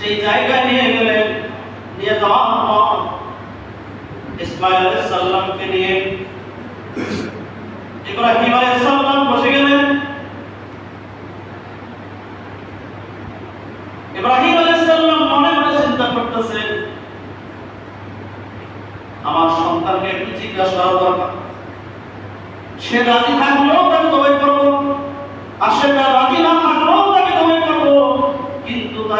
সেই জায়গায় নিয়ে গেলেন নিয়ে যাওয়ার পর ইসমাইল আলাইহিস সালামকে নিয়ে। ইব্রাহিম আলাইহিস সালাম বসে গেলেন। ইব্রাহিম আলাইহিস সালাম মনে মনে চিন্তা করতেছেন, আমার সন্তানকে একটু জিজ্ঞাসা করা দরকার। সে রাজি থাকলেও তাকে তবে করব, আর সে রাজি না থাকলেও তাকে তবে করব কিন্তু তার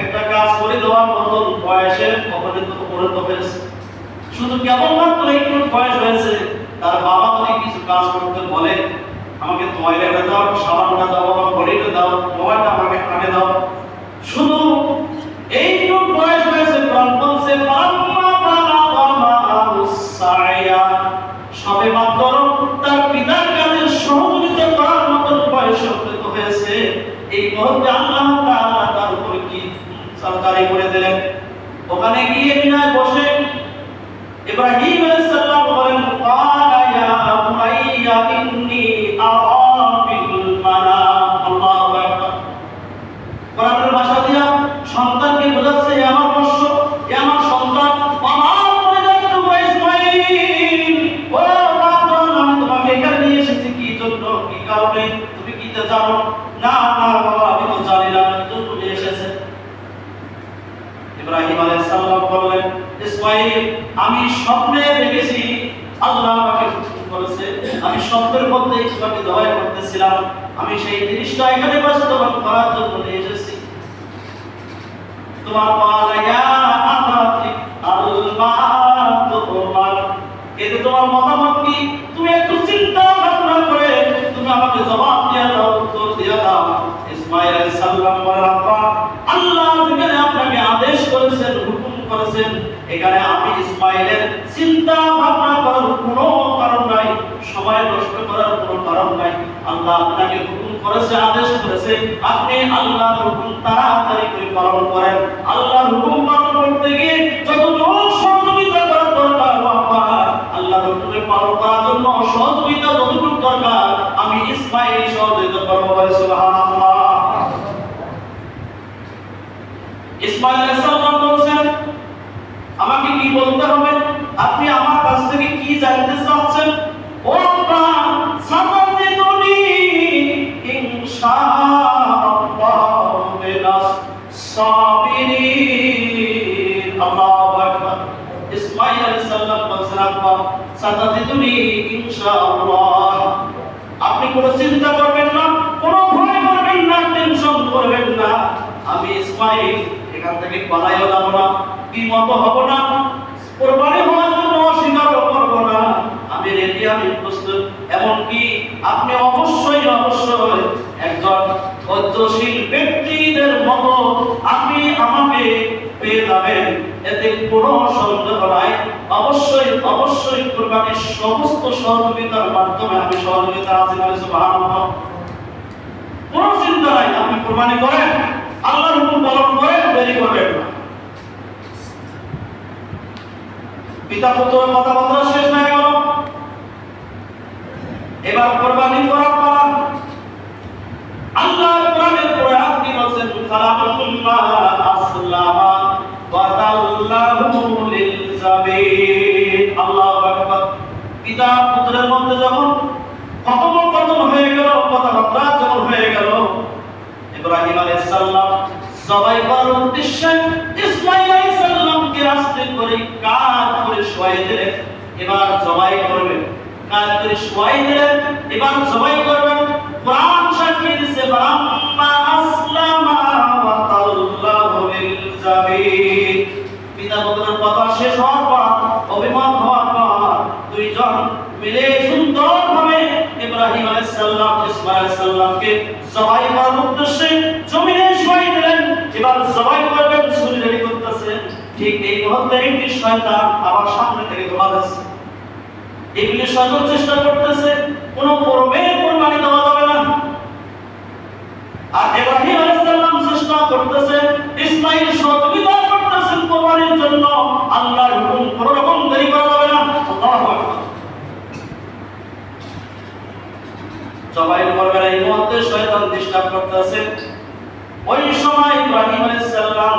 একটা কাজ করে দেওয়ার মতো বয়সে অপরিণত উপনীত হয়েছে। শুধু কেবলমাত্র একটু বয়স হয়েছে, তার বাবা যদি কিছু কাজ করতে বলে, আমাকে টয়লেটে দাও সাবানটা দাও, আমার ঘড়িটা দাও, মোবাইলটা মুহূর্তে আল্লাহ তাআলা তার সরকারি করে দিলেন? ওখানে গিয়ে মিনায় বসে, ইব্রাহিম সন্তান, আমার তোমাকে নিয়ে এসেছি, কি জন্য, কি কারণে? তুমি কি জানো না না বাবা আমি তো জানি না কি জন্য নিয়ে এসেছে ইব্রাহিম আলাইহিস সালাম বললেন আমি স্বপ্নে দেখেছি, আল্লাহ আমাকে করেছে। আমি স্বপ্নের মধ্যে তোমাকে দয়া করতেছিলাম। আমি সেই জিনিসটা এখানে বাস্তবায়ন করার জন্য নিয়ে এসেছি। তোমার আমাকে আল্লাহ তোমার। এতে তোমার মতামত কি? তুমি একটু চিন্তা ভাবনা করে তুমি আমাকে জবাব দিয়ে দাও, উত্তর দিয়ে দাও। ইসমাইল সালাম আল্লাহ আপনাকে আদেশ করেছেন, হুকুম করেছেন এখানে আমি ইসমাইলের চিন্তা ভাবনা করার কোনো কারণ নাই, সময় নষ্ট করার কোনো কারণ নাই। আল্লাহ আপনাকে হুকুম করেছে, আদেশ করেছে, আপনি আল্লাহর হুকুম তাড়াতাড়ি করে পালন করেন। আল্লাহর হুকুম পালন করতে গিয়ে যতটুকু সহযোগিতা করার দরকার বাবা আল্লাহর হুকুমে পালন করার জন্য সহযোগিতা যতটুকু দরকার, আমি ইসমাইল সহযোগিতা করব সুবহানাল্লাহ। ইসমাইল থেকে পালাইও যাব না বিমত হব না? কোরবানি হওয়ার জন্য অস্বীকার করব না। আমি রেডি আমি প্রস্তুত। এমনকি আপনি অবশ্যই অবশ্যই একজন ধৈর্যশীল ব্যক্তিদের মতো আপনি আমাকে পেয়ে যাবেন। এতে কোনো সন্দেহ নাই। অবশ্যই অবশ্যই কোরবানির সমস্ত সহযোগিতার মাধ্যমে আমি সহযোগিতা আছি বলে সুবহানাল্লাহ। কোনো চিন্তা নাই, আপনি কোরবানি করেন। আল্লাহর হুকুম পালন করেন, দেরি করবেন না। পিতা পুত্রের কথাবার্তা শেষ হয়ে গেল। এবার কোরবানি করার পালা। আল্লাহ কোরআনের কোরআন কি বলেন খালাকুল্লাহ আসলামা ওয়া তাল্লাহু লিল আল্লাহু আকবার। পিতা পুত্রের মধ্যে যখন কথোপকথন হয়ে গেল, কথাবার্তা যখন হয়ে গেল ইব্রাহিম আলাইহিস সালাম জবাই করার উদ্দেশ্যে ইসমাঈল আলাইহিস সালামকে রাস্তে করে কাঠ করে শোয়াই দিলেন, এবার জবাই করবেন। কাঠ করে শোয়াই দিলেন, এবার জবাই করবেন। কোরআন সাক্ষী দিছে বারাম্মা আসলামা ওয়া তাল্লাহু লিল জাবিদ পিতা পুত্রের কথা শেষ হওয়ার পর, অভিমত হওয়ার পর, দুইজন মিলে সুন্দরভাবে ইব্রাহিম আলাইহিস সালাম ইসমাঈল আলাইহিস সালামকে জবাই করার উদ্দেশ্যে জমিনে শুয়াই দিলেন। এবার জবাই করবেন ছুরি রেডি ঠিক এই মুহূর্তে একটি শয়তান আবার সামনে থেকে এগুলি শয়তান চেষ্টা করতেছে, কোনো পূর্বে কোরবানি দেওয়া যাবে না আর ইব্রাহিম আলাইহিস সালাম চেষ্টা করতেছেন ইসমাঈল সহযোগিতা করতেছেন কোরবানির জন্য আল্লাহর হুকুম কোনো রকম দেরি করা যাবে না আল্লাহু আকবার জবাই করবেন এই মুহূর্তে শয়তান ডিস্টার্ব করতেছে ওই সময় ইব্রাহিম আলাইহিস সালাম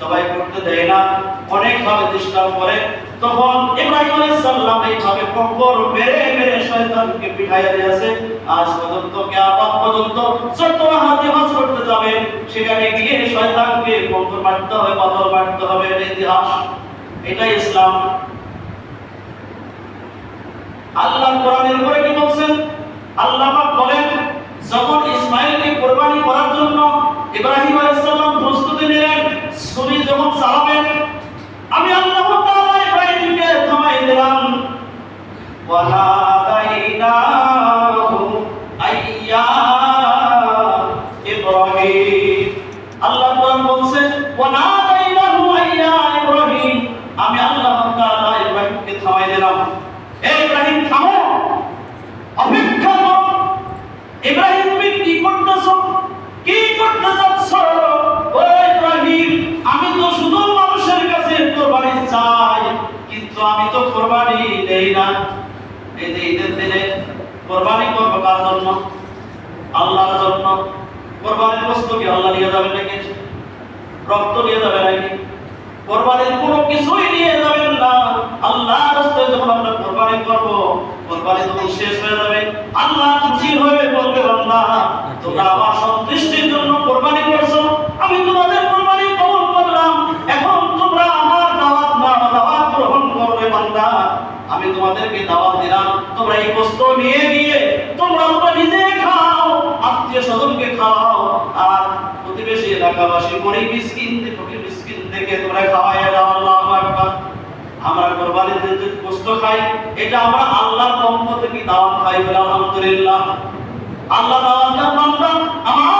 জবাই করতে দেয় না অনেক ভাবে ডিস্টার্ব করে। তখন ইব্রাহিম আলাইহিস সালাম এইভাবে কবর মেরে মেরে শয়তানকে পিঠাইয়া দিয়েছে আজ পর্যন্ত, কিয়ামত পর্যন্ত যত হাজি হজ করতে যাবে, সেখানে গিয়ে শয়তানকে কবর মারতে হবে, পাথর মারতে হবে, এটা ইতিহাস। এটাই ইসলাম। আল্লাহ কোরআনের উপরে কি বলছেন? আল্লাহ পাক বলেন, যখন ইসমাইলকে কোরবানি করার জন্য ইব্রাহিম আলাইহিস সালাম প্রস্তুতি নিলেন ছুরি যখন চালাবেন আমি আল্লাহ তাআলা ইব্রাহিমকে থামাই দিলাম। ওয়ালা দাইনাহু আইয়া ইব্রাহিম। আল্লাহ কোরআন বলছেন ওয়ালা দাইনাহু আইয়া ইব্রাহিম। আমি আল্লাহ তাআলা ইব্রাহিমকে থামাই দিলাম। এই ইব্রাহিম, থামো। অপেক্ষা করো। ইব্রাহিম আমি তো কোরবানি দেই না। এই যে ঈদের দিনে কোরবানি করব কার জন্য? আল্লাহর জন্য। কোরবানির বস্তু কি আল্লাহ নিয়ে যাবে নাকি? রক্ত নিয়ে যাবে নাকি? কোরবানির কোনো কিছুই নিয়ে যাবেন না। আল্লাহ রাস্তায় যখন আমরা কোরবানি করব, কোরবানি যখন শেষ হয়ে যাবে, আল্লাহ খুশি হয়ে বলবে, বান্দা, তোমরা গরিব মিসকিন ফকির মিসকিন তোমরা দাও, আল্লাহু আকবার। আমরা কোরবানিতে যে খাই, এটা আমরা আল্লাহর পক্ষ থেকে দাওয়াত খাই বলে আলহামদুলিল্লাহ। আল্লাহ দাওয়াতের বান্দা, আমার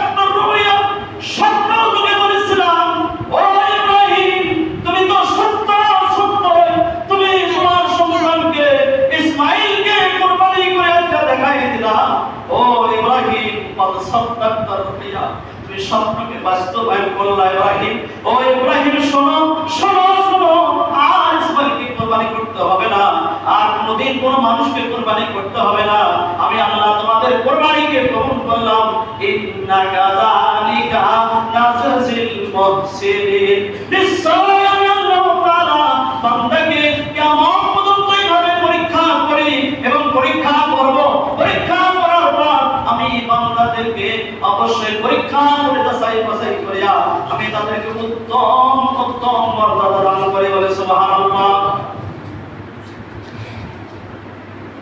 কুরবানি করতে হবে না। কোনো মানুষকে কোরবানি করতে হবে না। আমি আল্লাহ তোমাদের কোরবানিকে কবুল করলাম। ইন্নাকা উত্তম উত্তম মর্যাদা দান করি বলে সুবহানাল্লাহ।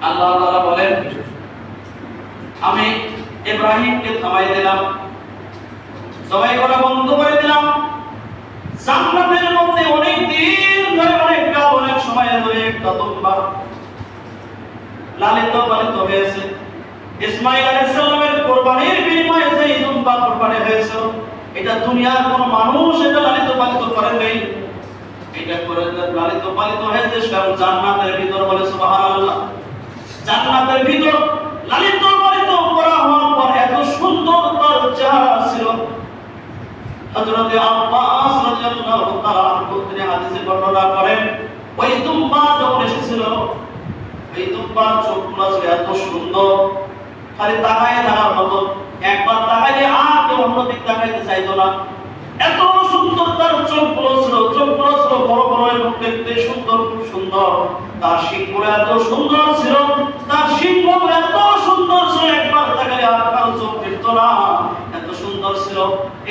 আল্লাহ তাআলা বলেন, আমি ইব্রাহিমকে থামাই দিলাম জবাই করা বন্ধ করে দিলাম। জান্নাতের মধ্যে অনেক দিন ধরে অনেক কাল, অনেক সময় ধরে একটা দুম্বা লালিত পালিত হয়েছে। ইসমাইল আলাইহিস সালামের কুরবানির বিনিময়ে এই দুম্বা কুরবানি হয়েছে এটা দুনিয়ার কোন মানুষ এটা লালিত পালিত করে নেই। এটা করে লালিত পালিত হয়েছে সেটা জান্নাতের ভিতর বলে জান্নাতের ভিতর লালিত পালিত করা হওয়ার পর এত সুন্দর তার চেহারা ছিল। হযরতে আব্বাস রাদিয়াল্লাহু তাআলা আনহু, তিনি হাদিসে বর্ণনা করেন ওই যখন এসেছিল ওই চোখগুলো ছিল এত সুন্দর, খালি তাকায় থাকার মতো তাকাইলে আর কেউ অন্য তাকাইতে চাইতো না। এত সুন্দর তার চোখগুলো ছিল চোখগুলো ছিল বড় বড় এবং দেখতে সুন্দর, খুব সুন্দর। তার শিংগুলো এত সুন্দর ছিল, তার শিংগুলো এত সুন্দর ছিল, একবার তাকাইলে আর কারও চোখ ফিরত না। এত সুন্দর ছিল।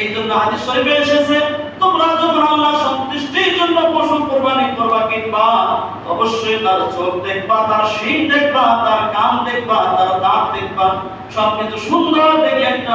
এই জন্য হাদিস শরীফে এসেছে, তোমরা যখন আল্লাহ সন্তুষ্টির জন্য পশু কোরবানি করবা কিংবা অবশ্যই তার চোখ দেখবা, তার শিং দেখবা, তার কান দেখবা, তার দাঁত দেখবা, সবকিছু সুন্দর দেখে একটা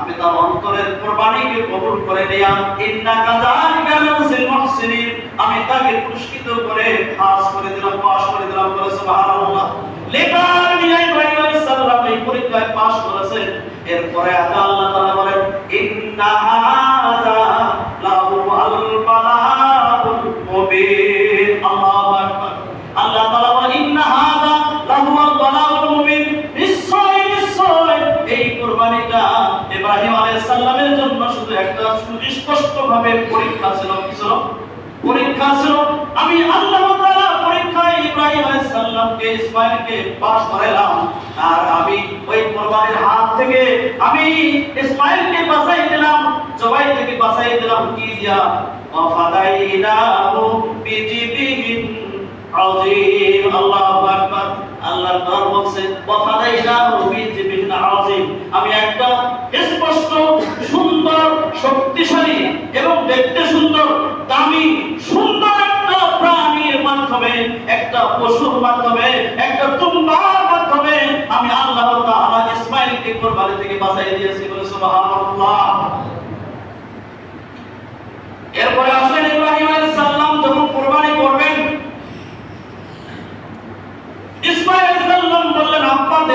আমি তার অন্তরের কোরবানিকে কবুল করে নিলাম। ইন্না কাযালিকা নাজিল মুহসিনিন। আমি তাকে পুরস্কৃত করে খাস করে দিলাম, পাস করে দিলাম বলে সুবহানাল্লাহ। লেবার নিয়ে ইব্রাহিম আলাইহিস সালাম এই পরীক্ষায় পাস করেছেন। এরপরে আল্লাহ তাআলা বলেন ইন্না হাযা শুধু সুস্পষ্ট ভাবে পরীক্ষা ছিল, কি পরীক্ষা ছিল, আমি আল্লাহ তাআলা পরীক্ষায় ইব্রাহিম আলাইহিস সালামকে ইসমাঈলকে পাস করাইলাম। আর আমি ওই কুরবানির হাত থেকে আমি ইসমাঈলকে বাঁচাই দিলাম, জবাই থেকে বাঁচাই দিলাম, কি দিয়া? ওয়াফাদাইনাহু বিজিবিহিন আযীম। আল্লাহু আকবার। আল্লাহর দর বলছে, ওয়াফাদাইনাহু বিজিবিহিন আমি একটা স্পষ্ট, সুন্দর, শক্তিশালী এবং দেখতে সুন্দর, দামি, সুন্দর একটা প্রাণীর মাধ্যমে, একটা পশুর মাধ্যমে, একটা তুম্বার মাধ্যমে আমি আল্লাহ তাআলা ইসমাঈলকে কোরবানি থেকে বাঁচাই দিয়েছি বলে সুবহানাল্লাহ এরপরে আসলেন ইব্রাহিম আলাইহিস সালাম যখন কুরবানি করবেন ইসমাঈল আলাইহিস সালাম বললেন আব্বা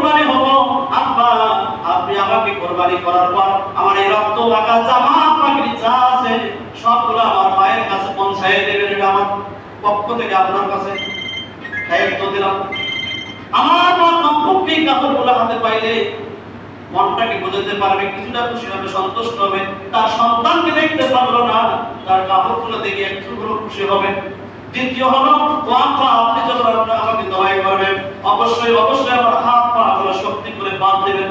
কোরবানি হব। আব্বা, আপনি আমাকে কোরবানি করার পর আমার এই রক্ত লাগা জামা পাগড়ি যা আছে, সবগুলো আমার মায়ের কাছে পৌঁছায় দেবেন এটা আমার পক্ষ থেকে আপনার কাছে। দায়িত্ব দিলাম। আমার মা কমপক্ষে কাপড়গুলো হাতে পাইলে মনটাকে বোঝাতে পারবে? কিছুটা খুশি হবে, সন্তুষ্ট হবে। তার সন্তানকে দেখতে পারল না। তার কাপড়গুলো দেখে একটু হলেও খুশি হবে। দ্বিতীয় হলো আপনি যখন আমাকে দোয়াই করবেন, অবশ্যই অবশ্যই আমার হাত পা আপনার শক্তি করে বাঁধ দেবেন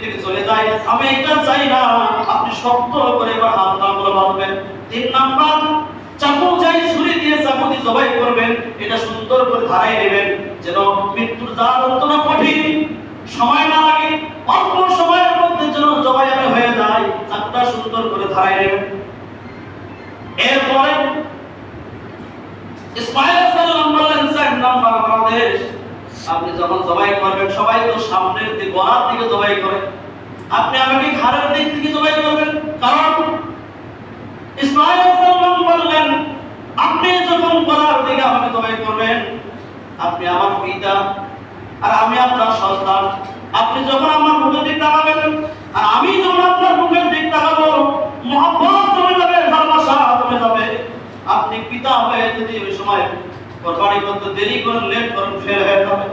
যায়, আমি এটা চাই না। আপনি শক্ত করে এবার হাত নামগুলো বাঁধবেন। তিন নাম্বার, চাকু যাই ছুরি দিয়ে চাকু দিয়ে জবাই করবেন। এটা সুন্দর করে ধারাই নেবেন, যেন মৃত্যুর যা যন্ত্রণা কঠিন সময় না লাগে, অল্প সময়ের মধ্যে যেন জবাই আমি হয়ে যায় চারটা সুন্দর করে ধারাই নেবেন। এরপরে, ইসমাইল সাল্লাম বললেন চার নাম্বার বাংলাদেশ। আপনি যখন জবাই করবেন, সবাই তো সামনের দিকে, গলার দিকে জবাই করে। আপনি আমাকে ঘাড়ের দিক থেকে জবাই করবেন। কারণ ইসমাইল বললেন, আপনি যখন গলার দিকে আমাকে জবাই করবেন, আপনি আমার পিতা আর আমি আপনার সন্তান। আপনি যখন আমার মুখের দিক তাকাবেন আর আমি যখন আপনার মুখের দিক তাকাবো, মহব্বত জমে যাবে, ভালোবাসা জমে যাবে। আপনি পিতা হয়ে যদি ওই সময় কোরবানি করতে দেরি করেন লেট করেন ফের হয়ে যাবে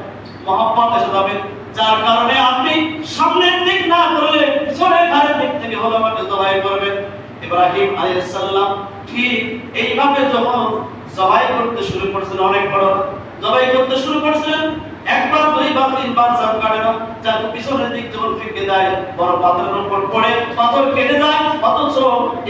মহব্বত এসে যাবে। যার কারণে আপনি সামনের দিক না করলে পিছনের ধারের দিক থেকে হলো আমাকে জবাই করবেন। ইব্রাহিম আলাইহিস সালাম ঠিক এইভাবে যখন জবাই করতে শুরু করছেন অনেক বড় জবাই করতে শুরু করছিলেন একবার দুইবার তিনবার চাপ কাটে না যার পিছনের দিক যখন ফিকে দেয়, বড় পাথরের উপর পড়ে, পাথর কেটে যায় অথচ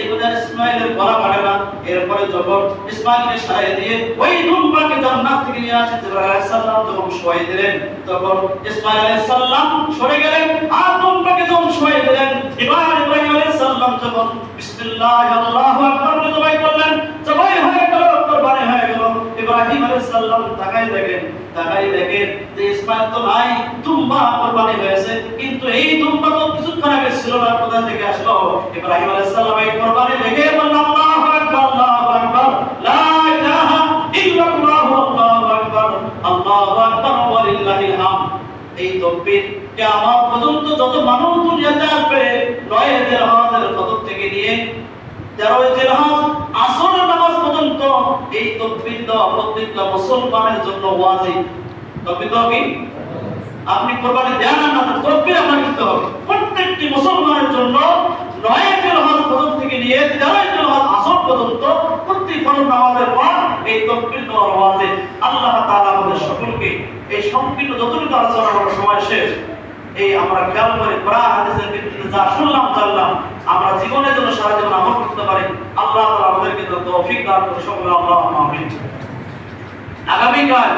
এগুলো ইসমাইলের গলা কাটে না। এরপরে যখন ইসমাইলকে সারিয়ে দিয়ে ওই দুম্বাকে জান্নাত থেকে নিয়ে আসে, জিবরাইল যখন শোয়াই দিলেন, তখন ইসমাইল আলাইহিস সালাম সরে গেলেন, আর দুম্বাকে যখন শোয়াই দিলেন, এবার ইব্রাহিম আলাইহিস সালাম যখন বিসমিল্লাহ আল্লাহু আকবার বলে জবাই করলেন জবাই হয়ে গেল কুরবানি হয়ে গেল ইব্রাহিম আলাইহিস সালাম তাকাই দেখেন তাকাই দেখেন যে ইসমাইল তো নাই দুম্বা কুরবানি হয়েছে, কিন্তু এই দুম্বা তো কিছুক্ষণ আগে ছিল না, কোথা থেকে আসলো? ইব্রাহিম আলাইহিস সালাম এই কুরবানি দেখে বলল আল্লাহু আকবার আল্লাহু আকবার, লা ইলাহা ইল্লাল্লাহ, আল্লাহু আকবার আল্লাহু আকবার ওয়া লিল্লাহিল হামদ। এই তকবীর কিয়ামত পর্যন্ত যত মানুষ দুনিয়াতে আসবে নয় জিলহজের কদর থেকে নিয়ে তেরো জিলহজ এই তকবীর দেওয়া প্রত্যেকটা মুসলমানের জন্য ওয়াজিব। তকবীর দেওয়া কি? আপনি কোরবানি দেন না না তকবীর আপনার দিতে হবে। প্রত্যেকটি মুসলমানের জন্য নয় জিলহজ পর্যন্ত থেকে নিয়ে তেরো জিলহজ আসর পর্যন্ত প্রত্যেক ফরজ নামাজের পর এই তকবীর দেওয়া ওয়াজিব। আল্লাহ তাআলা আমাদের সকলকে এই সংকীর্ণ যতটুকু আলোচনা করার সময় শেষ, এই আমরা খেয়াল করে কোরআন হাদিসের ভিত্তিতে যা শুনলাম, জানলাম আমরা জীবনের জন্য সারা জীবন আমল করতে পারি। আল্লাহ আমাদেরকে তৌফিক দান করে সকলে আল্লাহ আগামীকাল